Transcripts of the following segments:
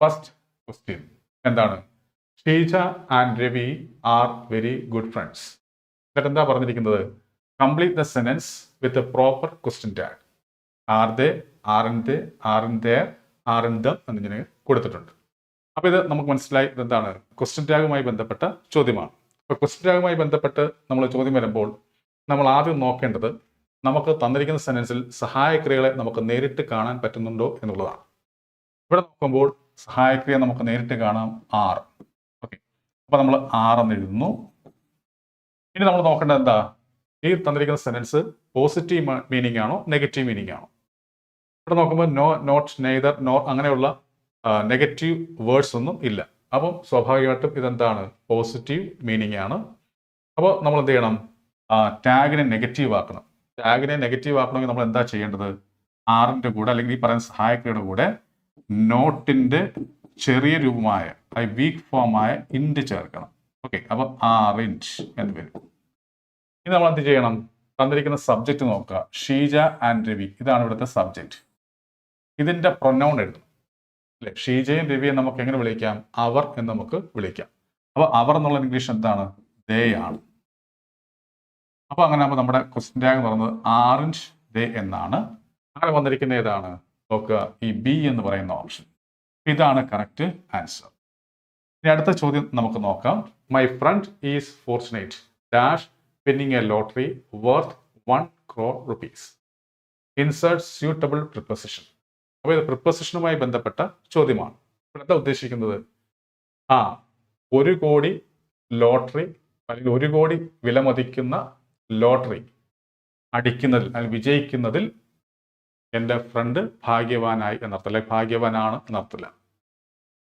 First question എന്താണ്? Sheeja and Ravi are very good friends എന്നിട്ട് എന്താ പറഞ്ഞിരിക്കുന്നത്? Complete the sentence with a proper question tag are they aren't they aren't they aren't them എന്നിങ്ങനെ കൊടുത്തിട്ടുണ്ട്. അപ്പോൾ ഇത് നമുക്ക് മനസ്സിലായി ഇതെന്താണ്? ക്വസ്റ്റ്യൻ ടാഗുമായി ബന്ധപ്പെട്ട ചോദ്യമാണ്. അപ്പോൾ ക്വസ്റ്റ്യൻ ടാഗുമായി ബന്ധപ്പെട്ട് നമ്മൾ ചോദ്യം വരുമ്പോൾ നമ്മൾ ആദ്യം നോക്കേണ്ടത് നമുക്ക് തന്നിരിക്കുന്ന സെന്റൻസിൽ സഹായക്രിയകളെ നമുക്ക് നേരിട്ട് കാണാൻ പറ്റുന്നുണ്ടോ എന്നുള്ളതാണ്. ഇവിടെ നോക്കുമ്പോൾ സഹായക്രിയ നമുക്ക് നേരിട്ട് കാണാം ആർ. ഓക്കെ അപ്പോൾ നമ്മൾ ആർ എന്ന് എഴുതുന്നു. ഇനി നമ്മൾ നോക്കേണ്ടത് എന്താ? ഈ തന്നിരിക്കുന്ന സെന്റൻസ് പോസിറ്റീവ് മീനിങ് ആണോ നെഗറ്റീവ് മീനിങ് ആണോ? ഇവിടെ നോക്കുമ്പോൾ നോ നോട്ട് നെയ്തർ നോ അങ്ങനെയുള്ള നെഗറ്റീവ് വേർഡ്സ് ഒന്നും ഇല്ല. അപ്പം സ്വാഭാവികമായിട്ടും ഇതെന്താണ്? പോസിറ്റീവ് മീനിങ് ആണ്. അപ്പോൾ നമ്മൾ എന്ത് ചെയ്യണം? ടാഗിനെ നെഗറ്റീവ് ആക്കണം. ടാഗിനെ നെഗറ്റീവ് ആക്കണമെങ്കിൽ നമ്മൾ എന്താ ചെയ്യേണ്ടത്? ആറിന്റെ കൂടെ അല്ലെങ്കിൽ ഈ പറയുന്ന സഹായക്രിയുടെ കൂടെ നോട്ടിന്റെ ചെറിയ രൂപമായ ഐ വീക്ക് ഫോമായ ഇൻഡ് ചേർക്കണം. ഓക്കെ അപ്പോൾ ആറിഞ്ച് എന്ന് വരും. ഇനി നമ്മൾ എന്ത് ചെയ്യണം? തന്നിരിക്കുന്ന സബ്ജക്റ്റ് നോക്കുക. ഷീജ ആൻഡ് രവി. ഇതാണ് ഇവിടുത്തെ സബ്ജക്റ്റ് ഇതിന്റെ പ്രൊനൗൺ എഴുതണം അല്ലെ? ഷീജയും രവിയും നമുക്ക് എങ്ങനെ വിളിക്കാം? അവർ എന്ന് നമുക്ക് വിളിക്കാം. അപ്പോൾ അവർ എന്നുള്ള ഇംഗ്ലീഷ് എന്താണ്? ദേ ആണ്. അപ്പോൾ അങ്ങനെ ആകുമ്പോൾ നമ്മുടെ ക്വസ്റ്റ്യൻ ടാഗ് പറയുന്നത് ആറിഞ്ച് ദേ എന്നാണ്. അങ്ങനെ വന്നിരിക്കുന്ന ഏതാണ്? നോക്കുക. ഈ ബി എന്ന് പറയുന്ന ഓപ്ഷൻ ഇതാണ് കറക്റ്റ് ആൻസർ ഇനി അടുത്ത ചോദ്യം നമുക്ക് നോക്കാം. My friend is fortunate dash winning a lottery worth one crore rupees insert suitable preposition അപ്പോൾ ഇത് പ്രിപ്പസിഷനുമായി ബന്ധപ്പെട്ട ചോദ്യമാണ്. ഇവിടെ എന്താ ഉദ്ദേശിക്കുന്നത്? ആ ഒരു കോടി ലോട്ടറി അല്ലെങ്കിൽ ഒരു കോടി വിലമതിക്കുന്ന ലോട്ടറി അടിക്കുന്നതിൽ അല്ലെങ്കിൽ വിജയിക്കുന്നതിൽ എന്റെ ഫ്രണ്ട് ഭാഗ്യവാനായി എന്നർത്ഥം അല്ലെ ഭാഗ്യവാനാണ് എന്നർത്ഥമില്ല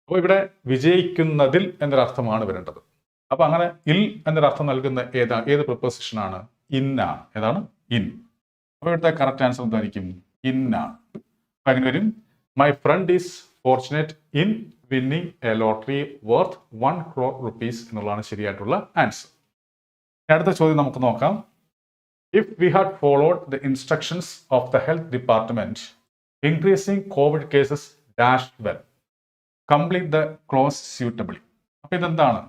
അപ്പോൾ ഇവിടെ വിജയിക്കുന്നതിൽ എന്നൊരർത്ഥമാണ് വരേണ്ടത്. അപ്പോൾ അങ്ങനെ ഇൽ എന്നൊരർത്ഥം നൽകുന്ന ഏതാ ഏത് പ്രിപ്പോസിഷനാണ് ഇന്നാണ് ഏതാണ്? ഇൻ. അപ്പോൾ ഇവിടുത്തെ കറക്റ്റ് ആൻസർ എന്തായിരിക്കും? ഇന്നാണ് അപ്പം അങ്ങനെ വരും. My friend is fortunate in winning a lottery worth one crore rupees എന്നുള്ളതാണ് ശരിയായിട്ടുള്ള ആൻസർ അടുത്ത ചോദ്യം നമുക്ക് നോക്കാം. If we had followed the instructions of the health department, increasing COVID cases dash well Complete the clause suitably. അപ്പോൾ ഇതെന്താണ്?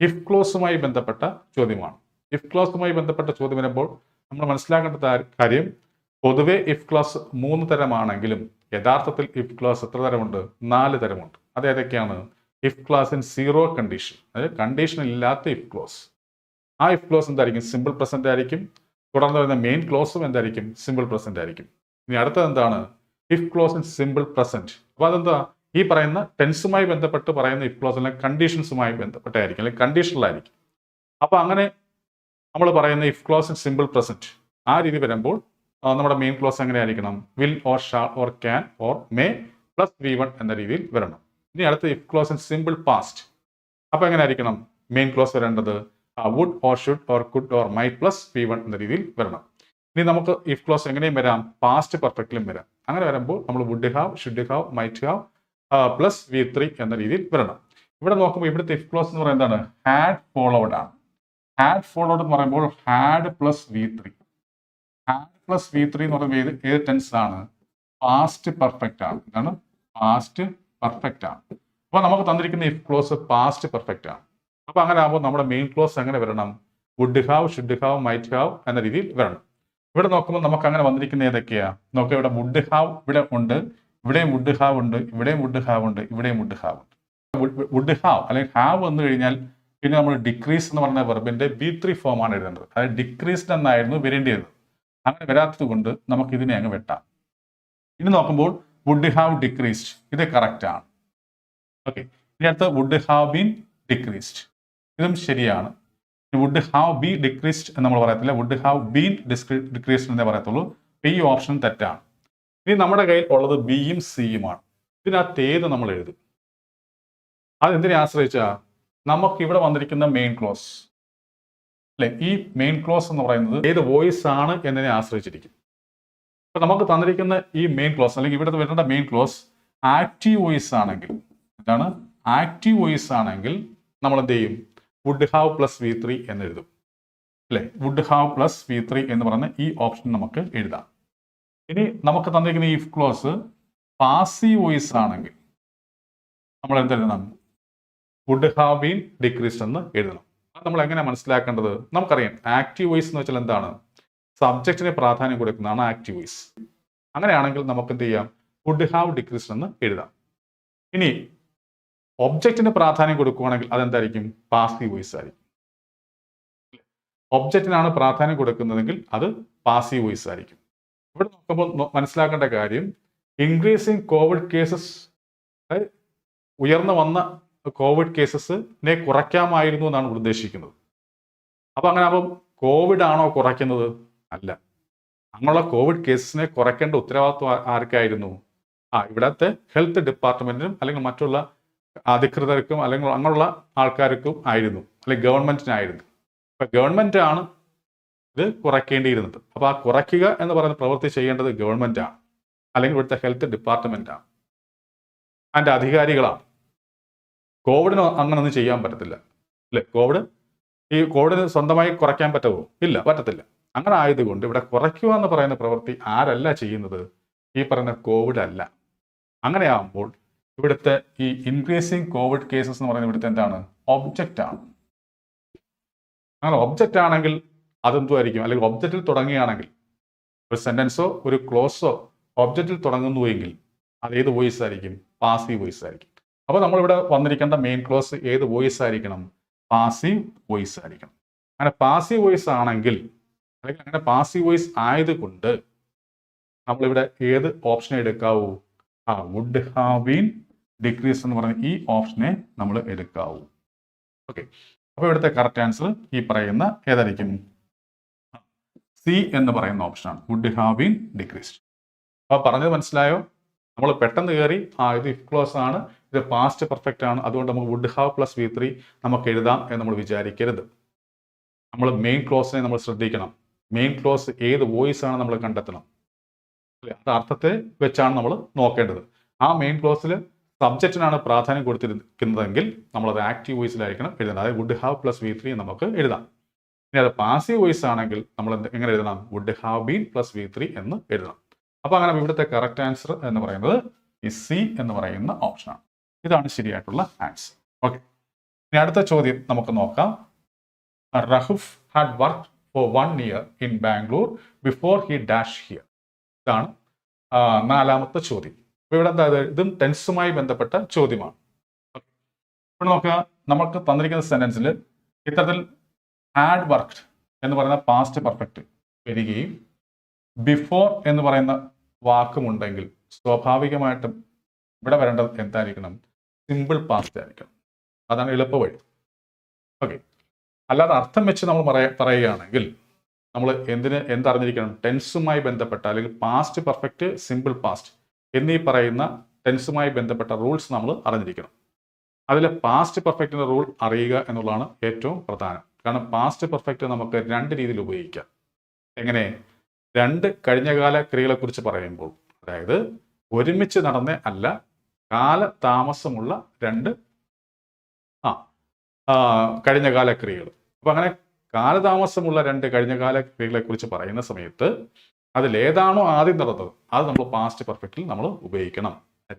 If ക്ലോസുമായി ബന്ധപ്പെട്ട ചോദ്യമാണ്. ഇഫ് ക്ലോസുമായി ബന്ധപ്പെട്ട ചോദ്യം വരുമ്പോൾ നമ്മൾ മനസ്സിലാക്കേണ്ട കാര്യം പൊതുവെ ഇഫ് ക്ലാസ് മൂന്ന് തരമാണെങ്കിലും യഥാർത്ഥത്തിൽ ഇഫ് ക്ലാസ് എത്ര തരമുണ്ട്? നാല് തരമുണ്ട്. അത് ഏതൊക്കെയാണ്? If clause in zero condition അതായത് കണ്ടീഷൻ ഇല്ലാത്ത ഇഫ് ക്ലോസ് ആ ഇഫ് ക്ലോസ് എന്തായിരിക്കും? സിമ്പിൾ പ്രസന്റ് ആയിരിക്കും. തുടർന്ന് വരുന്ന മെയിൻ ക്ലോസും എന്തായിരിക്കും? സിമ്പിൾ പ്രസന്റ് ആയിരിക്കും. ഇനി അടുത്തത് എന്താണ്? If clause in simple present അപ്പോൾ അതെന്താ? ഈ പറയുന്ന ടെൻസുമായി ബന്ധപ്പെട്ട് പറയുന്ന ഇഫ് ക്ലോസ് അല്ലെങ്കിൽ കണ്ടീഷൻസുമായി ബന്ധപ്പെട്ടായിരിക്കും അല്ലെങ്കിൽ കണ്ടീഷണലായിരിക്കും അപ്പോൾ അങ്ങനെ നമ്മൾ പറയുന്ന if clause in simple present ആ രീതി വരുമ്പോൾ നമ്മുടെ മെയിൻ ക്ലോസ് എങ്ങനെ ആയിരിക്കണം will or shall or can or may plus V one എന്ന രീതിയിൽ വരണം. ഇനി അടുത്ത if clause in simple past അപ്പോൾ എങ്ങനെ ആയിരിക്കണം മെയിൻ ക്ലോസ് വരേണ്ടത്? Would or should or could or might plus P one എന്ന രീതിയിൽ വരണം. ഇനി നമുക്ക് ഇഫ് ക്ലോസ് എങ്ങനെയും വരാം. പാസ്റ്റ് പെർഫെക്റ്റിലും വരാം. അങ്ങനെ വരുമ്പോൾ നമ്മൾ would have should have might have plus V three എന്ന രീതിയിൽ വരണം. ഇവിടെ നോക്കുമ്പോൾ ഇവിടുത്തെ ഇഫ് ക്ലോസ് എന്ന് പറയുന്നത് എന്താണ്? ഹാഡ് ഫോളോഡ് ആണ്. ഹാഡ് ഫോളോഡ് എന്ന് പറയുമ്പോൾ had plus V three had plus V three എന്ന് പറയുമ്പോൾ ഏത് ഏത് ടെൻസ് ആണ്? പാസ്റ്റ് പെർഫെക്റ്റ് ആണ്. എന്താണ് പാസ്റ്റ് പെർഫെക്റ്റ് ആണ്. അപ്പോൾ നമുക്ക് തന്നിരിക്കുന്ന ഇഫ് ക്ലോസ് പാസ്റ്റ് പെർഫെക്റ്റ് ആണ്. അപ്പോൾ അങ്ങനെ ആകുമ്പോൾ നമ്മുടെ മെയിൻ ക്ലോസ് എങ്ങനെ വരണം? Would have should have might have എന്ന രീതിയിൽ വരണം. ഇവിടെ നോക്കുമ്പോൾ നമുക്ക് അങ്ങനെ വന്നിരിക്കുന്ന ഏതൊക്കെയാ? നോക്കുക ഇവിടെ വുഡ് ഹാവ് ഇവിടെ ഉണ്ട് ഇവിടെയും വുഡ് ഹാവ് ഉണ്ട് ഇവിടെയും വുഡ് ഹാവ് ഉണ്ട് ഇവിടെയും വുഡ് ഹാവ് ഉണ്ട്. വുഡ് ഹാവ് അല്ലെങ്കിൽ ഹാവ് വന്നു കഴിഞ്ഞാൽ പിന്നെ നമ്മൾ ഡിക്രീസ് എന്ന് പറഞ്ഞ വെർബിന്റെ ബി ത്രീ ഫോം ആണ് എഴുതേണ്ടത്. അതായത് ഡിക്രീസ്ഡ് എന്നായിരുന്നു വരേണ്ടിയത്. അങ്ങനെ വരാത്തത് കൊണ്ട് നമുക്ക് ഇതിനെ അങ്ങ് വെട്ടാം. ഇനി നോക്കുമ്പോൾ വുഡ് ഹാവ് ഡിക്രീസ്ഡ് ഇത് കറക്റ്റ് ആണ്. ഓക്കെ ഇനി അടുത്ത വുഡ് ഹാവ് ബീൻ ഡിക്രീസ്ഡ് ഇതും ശരിയാണ്. വുഡ് ഹാവ് ബി ഡിക്രീസ്ഡ് എന്ന് നമ്മൾ പറയത്തില്ല. വുഡ് ഹാവ് ബീൻ ഡിക്രീസ്ഡ് എന്നേ പറയത്തുള്ളൂ. ഈ ഓപ്ഷൻ തെറ്റാണ്. ഇനി നമ്മുടെ കയ്യിൽ ഉള്ളത് ബിയും സിയുമാണ് ഇതിനകത്ത് ഏത് നമ്മൾ എഴുതും? അതെന്തിനെ ആശ്രയിച്ചാ? നമുക്ക് ഇവിടെ വന്നിരിക്കുന്ന മെയിൻ ക്ലോസ് അല്ലെ? ഈ മെയിൻ ക്ലോസ് എന്ന് പറയുന്നത് ഏത് വോയിസ് ആണ് എന്നതിനെ ആശ്രയിച്ചിരിക്കും. അപ്പൊ നമുക്ക് തന്നിരിക്കുന്ന ഈ മെയിൻ ക്ലോസ് അല്ലെങ്കിൽ ഇവിടെ വരേണ്ട മെയിൻ ക്ലോസ് ആക്റ്റീവ് വോയിസ് ആണെങ്കിൽ എന്താണ്? ആക്റ്റീവ് വോയിസ് ആണെങ്കിൽ നമ്മൾ എന്ത് ചെയ്യും? Would have plus V three എന്ന് എഴുതും അല്ലെ? Would have plus V three എന്ന് പറഞ്ഞ ഈ ഓപ്ഷൻ നമുക്ക് എഴുതാം. ഇനി നമുക്ക് തന്നിരിക്കുന്ന ഈ ക്ലോസ് പാസീവ് വോയിസ് ആണെങ്കിൽ നമ്മൾ എന്തെഴുതണം വുഡ് ഹാവ് ബീൻ ഡിക്രീസ്ഡ് എന്ന് എഴുതണം. അത് നമ്മൾ എങ്ങനെ മനസ്സിലാക്കേണ്ടത്? നമുക്കറിയാം. ആക്റ്റീവ് വോയിസ് എന്ന് വെച്ചാൽ എന്താണ്? സബ്ജക്റ്റിന് പ്രാധാന്യം കൊടുക്കുന്നതാണ് ആക്റ്റീവ് വോയിസ് അങ്ങനെയാണെങ്കിൽ നമുക്ക് എന്ത് ചെയ്യാം? വുഡ് ഹാവ് ഡിക്രീസ്ഡ് എന്ന് എഴുതാം. ഇനി ഒബ്ജക്റ്റിന് പ്രാധാന്യം കൊടുക്കുകയാണെങ്കിൽ അതെന്തായിരിക്കും? പാസീവ് വോയിസ് ആയിരിക്കും. ഒബ്ജക്റ്റിനാണ് പ്രാധാന്യം കൊടുക്കുന്നതെങ്കിൽ അത് പാസീവ് വോയിസ് ആയിരിക്കും. ഇവിടെ നോക്കുമ്പോൾ മനസ്സിലാക്കേണ്ട കാര്യം ഇൻക്രീസിങ് കോവിഡ് കേസസ് ഉയർന്നു വന്ന കോവിഡ് കേസസിനെ കുറയ്ക്കാമായിരുന്നു എന്നാണ് ഇവിടെ ഉദ്ദേശിക്കുന്നത്. അപ്പൊ അങ്ങനെ അപ്പം കോവിഡ് ആണോ കുറയ്ക്കുന്നത്? അല്ല. അങ്ങനെയുള്ള കോവിഡ് കേസസിനെ കുറയ്ക്കേണ്ട ഉത്തരവാദിത്വം ആർക്കായിരുന്നു? ആ ഇവിടത്തെ ഹെൽത്ത് ഡിപ്പാർട്ട്മെന്റിനും അല്ലെങ്കിൽ മറ്റുള്ള അധികൃതർക്കും അല്ലെങ്കിൽ അങ്ങനെയുള്ള ആൾക്കാർക്കും ആയിരുന്നു അല്ലെങ്കിൽ ഗവൺമെന്റിനായിരുന്നു. അപ്പൊ ഗവൺമെന്റ് ആണ് ഇത് കുറയ്ക്കേണ്ടിയിരുന്നത്. അപ്പൊ ആ കുറയ്ക്കുക എന്ന് പറയുന്ന പ്രവൃത്തി ചെയ്യേണ്ടത് ഗവൺമെന്റ് ആണ് അല്ലെങ്കിൽ ഇവിടുത്തെ ഹെൽത്ത് ഡിപ്പാർട്ട്മെന്റ് ആണ് അതിന്റെ അധികാരികളാണ്. കോവിഡിന് അങ്ങനൊന്നും ചെയ്യാൻ പറ്റത്തില്ല. അല്ലേ കോവിഡ് ഈ കോവിഡിന് സ്വന്തമായി കുറയ്ക്കാൻ പറ്റുമോ ഇല്ല പറ്റത്തില്ല. അങ്ങനെ ആയതുകൊണ്ട് ഇവിടെ കുറയ്ക്കുക എന്ന് പറയുന്ന പ്രവൃത്തി ആരല്ല ചെയ്യുന്നത്? ഈ പറയുന്ന കോവിഡ് അല്ല അങ്ങനെയാകുമ്പോൾ ഇവിടുത്തെ ഈ ഇൻക്രീസിങ് കോവിഡ് കേസസ് എന്ന് പറയുന്നത് ഇവിടുത്തെ എന്താണ്? ഒബ്ജക്റ്റ് ആണ്. അങ്ങനെ ഒബ്ജക്റ്റ് ആണെങ്കിൽ അതെന്തുമായിരിക്കും അല്ലെങ്കിൽ ഒബ്ജക്റ്റിൽ തുടങ്ങുകയാണെങ്കിൽ ഒരു സെന്റൻസോ ഒരു ക്ലോസോ ഒബ്ജക്റ്റിൽ തുടങ്ങുന്നു എങ്കിൽ അത് ഏത് വോയിസ് ആയിരിക്കും? പാസീവ് വോയിസ് ആയിരിക്കും. അപ്പോൾ നമ്മളിവിടെ വന്നിരിക്കേണ്ട മെയിൻ ക്ലോസ് ഏത് വോയിസ് ആയിരിക്കണം? പാസീവ് വോയിസ് ആയിരിക്കണം. അങ്ങനെ പാസീവ് വോയിസ് ആണെങ്കിൽ അല്ലെങ്കിൽ അങ്ങനെ പാസീവ് വോയിസ് ആയതുകൊണ്ട് നമ്മളിവിടെ ഏത് ഓപ്ഷൻ എടുക്കാവൂ? ആ വുഡ് ഹാവ് ബീൻ ഡിക്രീസ് എന്ന് പറയുന്ന ഈ ഓപ്ഷനെ നമ്മൾ എടുക്കാവൂ. ഓക്കെ അപ്പോൾ ഇവിടുത്തെ കറക്റ്റ് ആൻസർ ഈ പറയുന്ന ഏതായിരിക്കും? സി എന്ന് പറയുന്ന ഓപ്ഷനാണ് വുഡ് ഹാവ് ബീൻ ഡിക്രീസ്ഡ് അപ്പോൾ പറഞ്ഞത് മനസ്സിലായോ? നമ്മൾ പെട്ടെന്ന് കയറി ആ ഇത് ഇഫ് ക്ലോസ് ആണ് ഇത് പാസ്റ്റ് പെർഫെക്റ്റ് ആണ് അതുകൊണ്ട് നമുക്ക് would have plus V three നമുക്ക് എഴുതാം എന്ന് നമ്മൾ വിചാരിക്കരുത്. നമ്മൾ മെയിൻ ക്ലോസിനെ നമ്മൾ ശ്രദ്ധിക്കണം. മെയിൻ ക്ലോസ് ഏത് വോയിസ് ആണ് നമ്മൾ കണ്ടെത്തണം. അല്ലെ? അത് അർത്ഥത്തെ വെച്ചാണ് നമ്മൾ നോക്കേണ്ടത്. ആ മെയിൻ ക്ലോസിൽ സബ്ജക്റ്റിനാണ് പ്രാധാന്യം കൊടുത്തിരിക്കുന്നതെങ്കിൽ നമ്മളത് ആക്റ്റീവ് വോയിസിലായിരിക്കണം എഴുതുന്നത് അതായത് would have plus V three നമുക്ക് എഴുതാം. ഇനി അത് പാസീവ് വോയിസ് ആണെങ്കിൽ നമ്മൾ എങ്ങനെ എഴുതണം? Would have been plus V three എന്ന് എഴുതണം. അപ്പോൾ അങ്ങനെ ഇവിടുത്തെ കറക്റ്റ് ആൻസർ എന്ന് പറയുന്നത് ഈ സി എന്ന് പറയുന്ന ഓപ്ഷനാണ് ഇതാണ് ശരിയായിട്ടുള്ള ആൻസർ ഓക്കെ ഇനി അടുത്ത ചോദ്യം നമുക്ക് നോക്കാം. Rahuf had work for one year in Bangalore before he dash here ഇതാണ് നാലാമത്തെ ചോദ്യം. അപ്പോൾ ഇവിടെ എന്താ ഇതും? ടെൻസുമായി ബന്ധപ്പെട്ട ചോദ്യമാണ്. ഇവിടെ നോക്കുക നമുക്ക് തന്നിരിക്കുന്ന സെന്റൻസിൽ ഇത്തരത്തിൽ ഹാഡ് വർക്ക്ഡ് എന്ന് പറയുന്ന പാസ്റ്റ് പെർഫെക്റ്റ് വരികയും ബിഫോർ എന്ന് പറയുന്ന വാക്കുമുണ്ടെങ്കിൽ സ്വാഭാവികമായിട്ടും ഇവിടെ വരേണ്ടത് എന്തായിരിക്കണം? സിമ്പിൾ പാസ്റ്റ് ആയിരിക്കണം. അതാണ് എളുപ്പ വഴി ഓക്കെ അല്ലാതെ അർത്ഥം വെച്ച് നമ്മൾ പറയ പറയുകയാണെങ്കിൽ നമ്മൾ എന്തിന് എന്തറിഞ്ഞിരിക്കണം? ടെൻസുമായി ബന്ധപ്പെട്ട അല്ലെങ്കിൽ പാസ്റ്റ് പെർഫെക്റ്റ് സിമ്പിൾ പാസ്റ്റ് എന്നീ പറയുന്ന ടെൻസുമായി ബന്ധപ്പെട്ട റൂൾസ് നമ്മൾ അറിഞ്ഞിരിക്കണം. അതിലെ പാസ്റ്റ് പെർഫെക്റ്റിന്റെ റൂൾ അറിയുക എന്നുള്ളതാണ് ഏറ്റവും പ്രധാനം. കാരണം പാസ്റ്റ് പെർഫെക്റ്റ് നമുക്ക് രണ്ട് രീതിയിൽ ഉപയോഗിക്കാം. എങ്ങനെ? രണ്ട് കഴിഞ്ഞകാല ക്രിയകളെക്കുറിച്ച് പറയുമ്പോൾ അതായത് ഒരുമിച്ച് നടന്ന അല്ല കാല താമസമുള്ള രണ്ട് ആ, കഴിഞ്ഞകാല ക്രിയകൾ. അപ്പം അങ്ങനെ കാലതാമസമുള്ള രണ്ട് കഴിഞ്ഞകാല ക്രിയകളെക്കുറിച്ച് പറയുന്ന സമയത്ത് അതിൽ ഏതാണോ ആദ്യം നടന്നത് അത് നമ്മൾ പാസ്റ്റ് പെർഫെക്റ്റിൽ നമ്മൾ ഉപയോഗിക്കണം.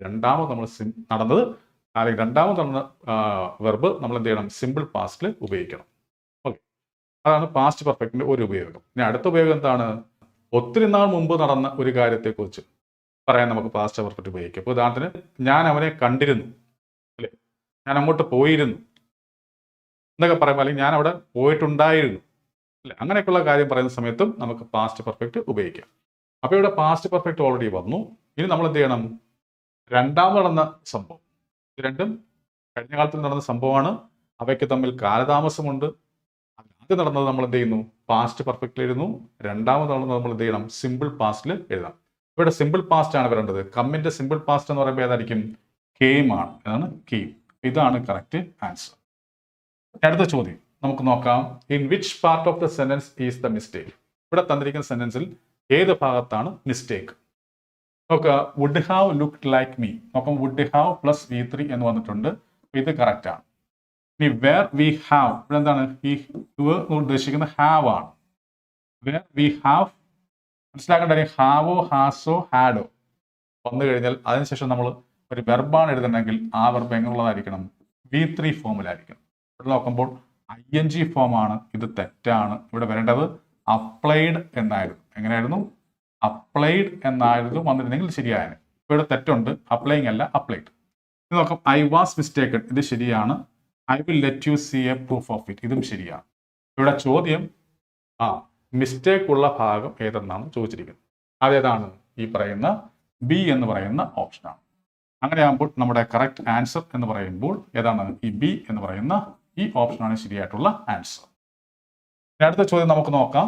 രണ്ടാമത് നമ്മൾ സിം നടന്നത് അല്ലെങ്കിൽ രണ്ടാമത് നടന്ന വെർബ് നമ്മൾ എന്ത് ചെയ്യണം? സിമ്പിൾ പാസ്റ്റിൽ ഉപയോഗിക്കണം. ഓക്കെ അതാണ് പാസ്റ്റ് പെർഫെക്റ്റിന്റെ ഒരു ഉപയോഗം. ഇനി അടുത്ത ഉപയോഗം എന്താണ്? ഒത്തിരി നാൾ മുമ്പ് നടന്ന ഒരു കാര്യത്തെക്കുറിച്ച് പറയാൻ നമുക്ക് പാസ്റ്റ് പെർഫെക്റ്റ് ഉപയോഗിക്കാം. അപ്പോൾ ഉദാഹരണത്തിന് ഞാൻ അവനെ കണ്ടിരുന്നു. അല്ലേ? ഞാൻ അങ്ങോട്ട് പോയിരുന്നു. എന്നൊക്കെ പറയുമ്പോൾ അല്ലെങ്കിൽ ഞാൻ അവിടെ പോയിട്ടുണ്ടായിരുന്നു. അല്ലെ? അങ്ങനെയൊക്കെയുള്ള കാര്യം പറയുന്ന സമയത്തും നമുക്ക് പാസ്റ്റ് പെർഫെക്റ്റ് ഉപയോഗിക്കാം. അപ്പോൾ ഇവിടെ പാസ്റ്റ് പെർഫെക്റ്റ് ഓൾറെഡി വന്നു. ഇനി നമ്മൾ എന്ത് ചെയ്യണം? രണ്ടാമത് നടന്ന സംഭവം. ഇത് രണ്ടും കഴിഞ്ഞ കാലത്തിൽ നടന്ന സംഭവമാണ്. അവയ്ക്ക് തമ്മിൽ കാലതാമസമുണ്ട്. ആദ്യം നടന്നത് നമ്മൾ എന്ത് ചെയ്യുന്നു? പാസ്റ്റ് പെർഫെക്റ്റിൽ എഴുതുന്നു. രണ്ടാമത് നടന്നത് നമ്മൾ എന്ത് ചെയ്യണം? സിമ്പിൾ പാസ്റ്റിൽ എഴുതാം ഇവിടെ സിമ്പിൾ പാസ്റ്റ് ആണ് വരേണ്ടത്. കമ്മിന്റെ സിമ്പിൾ പാസ്റ്റ് എന്ന് പറയുമ്പോൾ ഏതായിരിക്കും? കെയിം ആണ്. ഏതാണ് കെയിം ഇതാണ് കറക്റ്റ് ആൻസർ അടുത്ത ചോദ്യം. നമുക്ക് നോക്കാം. In which part of the sentence is the mistake ഇവിടെ തന്നിരിക്കുന്ന സെന്റൻസിൽ ഏത് ഭാഗത്താണ് മിസ്റ്റേക്ക് നോക്കുക would have look like me നോക്കാം would have plus V three എന്ന് വന്നിട്ടുണ്ട്. ഇത് കറക്റ്റ് ആണ്. ഇനി വേർ വി ഹാവ് ഇവിടെ എന്താണ്? ഈ ഉദ്ദേശിക്കുന്നത് ഹാവ് ആണ്. വേർ വി ഹാവ് മനസ്സിലാക്കേണ്ട ഹാവോ ഹാസോ ഹാഡോ വന്നു കഴിഞ്ഞാൽ അതിനുശേഷം നമ്മൾ ഒരു വെർബാണ് എഴുതണമെങ്കിൽ ആ വെർബ് എങ്ങനെയുള്ളതായിരിക്കണം? വി ത്രീ ഫോമിലായിരിക്കണം ഇവിടെ നോക്കുമ്പോൾ ഐ എൻ ജി ആണ്. ഇത് തെറ്റാണ്. ഇവിടെ വരേണ്ടത് അപ്ലൈഡ് എന്നായിരുന്നു. എങ്ങനെയായിരുന്നു? അപ്ലൈഡ് എന്നായിരുന്നു വന്നിരുന്നെങ്കിൽ ശരിയായ ഇവിടെ തെറ്റുണ്ട്. അപ്ലൈങ് അല്ല അപ്ലൈഡ് ഇത് നോക്കാം. ഐ വാസ് മിസ്റ്റേക്കൺ ഇത് ശരിയാണ്. I will let you see a proof of it ഇതും ശരിയാണ്. ഇവിടെ ചോദ്യം ആ മിസ്റ്റേക്ക് ഉള്ള ഭാഗം ഏതെന്നാണ് ചോദിച്ചിരിക്കുന്നത്. അതേതാണ് ഈ പറയുന്ന ബി എന്ന് പറയുന്ന ഓപ്ഷനാണ് അങ്ങനെയാകുമ്പോൾ നമ്മുടെ കറക്റ്റ് ആൻസർ എന്ന് പറയുമ്പോൾ ഏതാണ്? ഈ ബി എന്ന് പറയുന്ന ഈ ഓപ്ഷനാണ് ശരിയായിട്ടുള്ള ആൻസർ അടുത്ത ചോദ്യം നമുക്ക് നോക്കാം.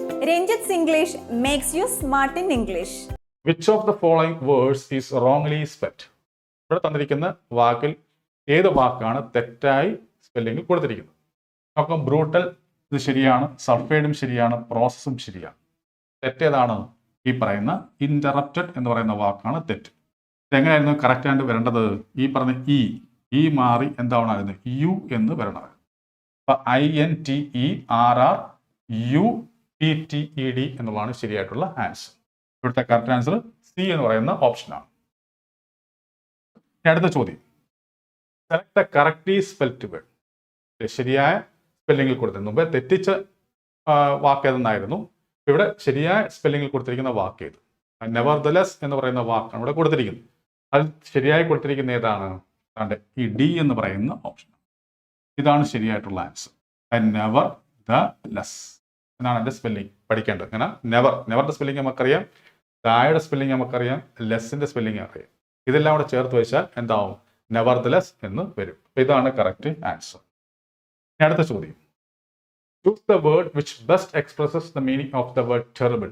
Ranjith English makes you smart in English which of the following words is wrongly spelt ഇവിടെ തന്നിരിക്കുന്ന വാക്കിൽ ഏത് വാക്കാണ് തെറ്റായി സ്പെല്ലിംഗ് കൊടുത്തിരിക്കുന്നത്? നോക്കാം ബ്രൂട്ടൽ ഇത് ശരിയാണ് സൾഫൈഡും ശരിയാണ് പ്രോസസ്സും ശരിയാണ്. തെറ്റേതാണ് ഈ പറയുന്ന ഇന്ററപ്റ്റഡ് എന്ന് പറയുന്ന വാക്കാണ് തെറ്റ്. ഇതെങ്ങനെയായിരുന്നു കറക്റ്റ് ആയിട്ട് വരേണ്ടത്? ഈ പറഞ്ഞ ഇ ഇ മാറി എന്താവണമായിരുന്നു? യു എന്ന് വരണത് അപ്പൊ I N T E R R U T T E D എന്നുള്ളതാണ് ശരിയായിട്ടുള്ള ആൻസർ ഇവിടുത്തെ കറക്റ്റ് ആൻസർ സി എന്ന് പറയുന്ന ഓപ്ഷനാണ് അടുത്ത ചോദ്യം. Select the correctly spelt word ശരിയായ സ്പെല്ലിങ്ങിൽ കൊടുത്തിരുന്നു. മുമ്പേ തെറ്റിച്ച വാക്ക് ഏതെന്നായിരുന്നു? ഇവിടെ ശരിയായ സ്പെല്ലിങ്ങിൽ കൊടുത്തിരിക്കുന്ന വാക്ക് ഏത്? നെവർ ലെസ് എന്ന് പറയുന്ന വാക്കാണ് ഇവിടെ കൊടുത്തിരിക്കുന്നത്. അത് ശരിയായി കൊടുത്തിരിക്കുന്ന ഏതാണ്? അതാണ്ട് ഈ ഡി എന്ന് പറയുന്ന ഓപ്ഷൻ ഇതാണ് ശരിയായിട്ടുള്ള ആൻസർ നെവർ ദ ലെസ് എന്നാണ് എന്റെ സ്പെല്ലിംഗ് പഠിക്കേണ്ടത്. അങ്ങനെ നെവർ നെവറിന്റെ സ്പെല്ലിംഗ് നമുക്കറിയാം ദായുടെ സ്പെല്ലിംഗ് നമുക്കറിയാം ലെസ്സിന്റെ സ്പെല്ലിംഗ് അറിയാം. ഇതെല്ലാം കൂടെ ചേർത്ത് വെച്ചാൽ എന്താവും? നെവർ ദ ലെസ് എന്ന് വരും. അപ്പോൾ ഇതാണ് കറക്റ്റ് ആൻസർ ഇനി അടുത്ത ചോദ്യം. Choose the word which best expresses the meaning of the word terrible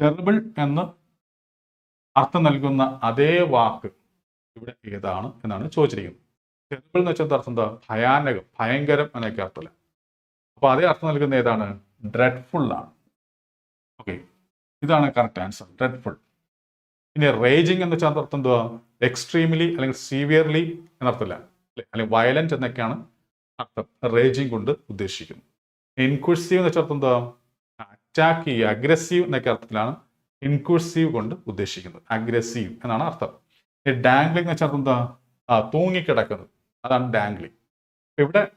terrible എന്ന് അർത്ഥം നൽകുന്ന അതേ വാക്ക് ഇവിടെ ഏതാണ് എന്നാണ് ചോദിച്ചിരിക്കുന്നത്. ടെറിബിൾ എന്ന് വെച്ചാൽ അർത്ഥം? എന്താ? ഭയാനകം ഭയങ്കരം എന്നൊക്കെ അർത്ഥമല്ല? അപ്പോൾ അതേ അർത്ഥം നൽകുന്ന ഏതാണ്? ഡ്രെഡ്ഫുൾ ആണ്. ഓക്കെ ഇതാണ് കറക്റ്റ് ആൻസർ ഡ്രെഡ്ഫുൾ ഇനി റേജിങ് എന്ന് വെച്ചാൽ അർത്ഥം എന്തുവാ? എക്സ്ട്രീംലി അല്ലെങ്കിൽ സീവിയർലി എന്നർത്ഥമില്ല. അല്ലെ? അല്ലെങ്കിൽ വയലന്റ് എന്നൊക്കെയാണ് അർത്ഥം. റേജിങ് കൊണ്ട് ഉദ്ദേശിക്കുന്നത്. ഇൻക്ലൂസീവ് എന്ന് വെച്ചാൽ അർത്ഥം എന്താ അറ്റാക്ക് ചെയ്യുക. അഗ്രസീവ് എന്നൊക്കെ അർത്ഥത്തിലാണ് ഇൻക്ലൂസീവ് കൊണ്ട് ഉദ്ദേശിക്കുന്നത്. അഗ്രസീവ് എന്നാണ് അർത്ഥം. ഡാംഗ്ലിംഗ് എന്ന് വെച്ചാൽ എന്താ തൂങ്ങിക്കിടക്കുന്നത്. അതാണ് ഡാംഗ്ലിംഗ് ഇവിടെ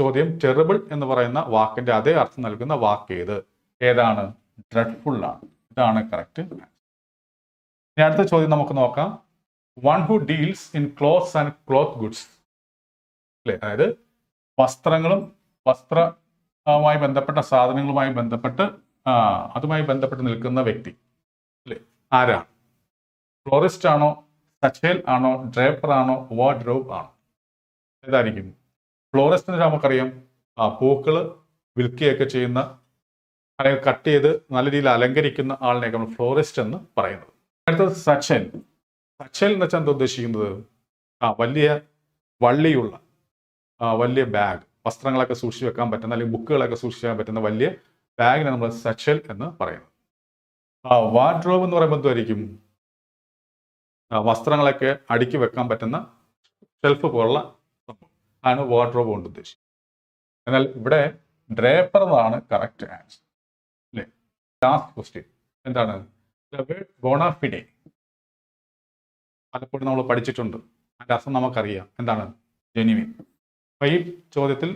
ചോദ്യം ടെറിബിൾ എന്ന് പറയുന്ന വാക്കിന്റെ അതേ അർത്ഥം നൽകുന്ന വാക്ക് ഏത്? ഏതാണ്? ഡ്രെഡ്ഫുൾ ആണ്. ഇതാണ് കറക്റ്റ് ഇനി അടുത്ത ചോദ്യം നമുക്ക് നോക്കാം. One who deals in clothes and cloth goods അല്ലേ? അതായത് വസ്ത്രങ്ങളും വസ്ത്രവുമായി ബന്ധപ്പെട്ട സാധനങ്ങളുമായി ബന്ധപ്പെട്ട് അതുമായി ബന്ധപ്പെട്ട് നിൽക്കുന്ന വ്യക്തി. അല്ലേ? ആരാണ് ഫ്ലോറിസ്റ്റ് ആണോ? സച്ചേൽ ആണോ? ഡ്രേപ്പർ ആണോ? വാർഡ്രോബ് ആണോ? ഏതായിരിക്കും? ഫ്ലോറിസ്റ്റിന് നമുക്കറിയാം. ആ പൂക്കൾ വിൽക്കുകയൊക്കെ ചെയ്യുന്ന അല്ലെങ്കിൽ കട്ട് ചെയ്ത് നല്ല രീതിയിൽ അലങ്കരിക്കുന്ന ആളിനെയൊക്കെ നമ്മൾ ഫ്ലോറിസ്റ്റ് എന്ന് പറയുന്നത്. അടുത്തത് സച്ചൻ. സച്ചൻ എന്ന് വെച്ചാൽ എന്താ ഉദ്ദേശിക്കുന്നത്? ആ വലിയ വള്ളിയുള്ള വലിയ ബാഗ്. വസ്ത്രങ്ങളൊക്കെ സൂക്ഷിച്ച് വെക്കാൻ പറ്റുന്ന അല്ലെങ്കിൽ ബുക്കുകളൊക്കെ സൂക്ഷിച്ച് വെക്കാൻ പറ്റുന്ന വലിയ ബാഗിനെ നമ്മൾ സച്ചൽ എന്ന് പറയുന്നത് ആ വാർഡ്രോബ് എന്ന് പറയുമ്പോൾ എന്തായിരിക്കും വസ്ത്രങ്ങളൊക്കെ അടുക്കി വെക്കാൻ പറ്റുന്ന ഷെൽഫ് പോലുള്ള ആണ് വാർഡ്രോബ് കൊണ്ട് ഉദ്ദേശിക്കുന്നത് എന്നാൽ ഇവിടെ ഡ്രേപ്പർ എന്നാണ് കറക്റ്റ് ആൻസർ അല്ലേ? ലാസ്റ്റ് ക്വസ്റ്റ്യൻ എന്താണ്? ബോണാഫിഡെ പലപ്പോഴും നമ്മൾ പഠിച്ചിട്ടുണ്ട്. അതിന്റെ അർത്ഥം നമുക്കറിയാം. എന്താണ്? ജെനുവിൻ അപ്പൊ ഈ ചോദ്യത്തിൽ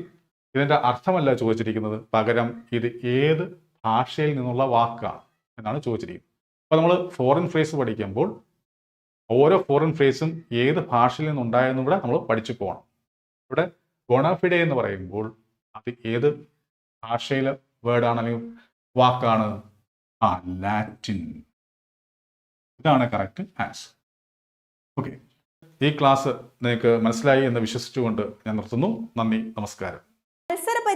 ഇതിന്റെ അർത്ഥമല്ല ചോദിച്ചിരിക്കുന്നത്. പകരം ഇത് ഏത് ഭാഷയിൽ നിന്നുള്ള വാക്കാണ് എന്നാണ് ചോദിച്ചിരിക്കുന്നത്. അപ്പൊ നമ്മൾ ഫോറിൻ ഫ്രേസ് പഠിക്കുമ്പോൾ ഓരോ ഫോറിൻ ഫ്രേസും ഏത് ഭാഷയിൽ നിന്നുണ്ടായെന്നും കൂടെ നമ്മൾ പഠിച്ചു പോകണം ഇവിടെ ബോണാഫിഡെ എന്ന് പറയുമ്പോൾ അത് ഏത് ഭാഷയിലെ വേർഡാണ് അല്ലെങ്കിൽ വാക്കാണ്? ആ ലാറ്റിൻ. ഇതാണ് കറക്റ്റ് ആൻസർ ഓക്കെ ഈ ക്ലാസ് നിങ്ങൾക്ക് മനസ്സിലായി എന്ന് വിശ്വസിച്ചുകൊണ്ട് ഞാൻ നിർത്തുന്നു. നന്ദി നമസ്കാരം.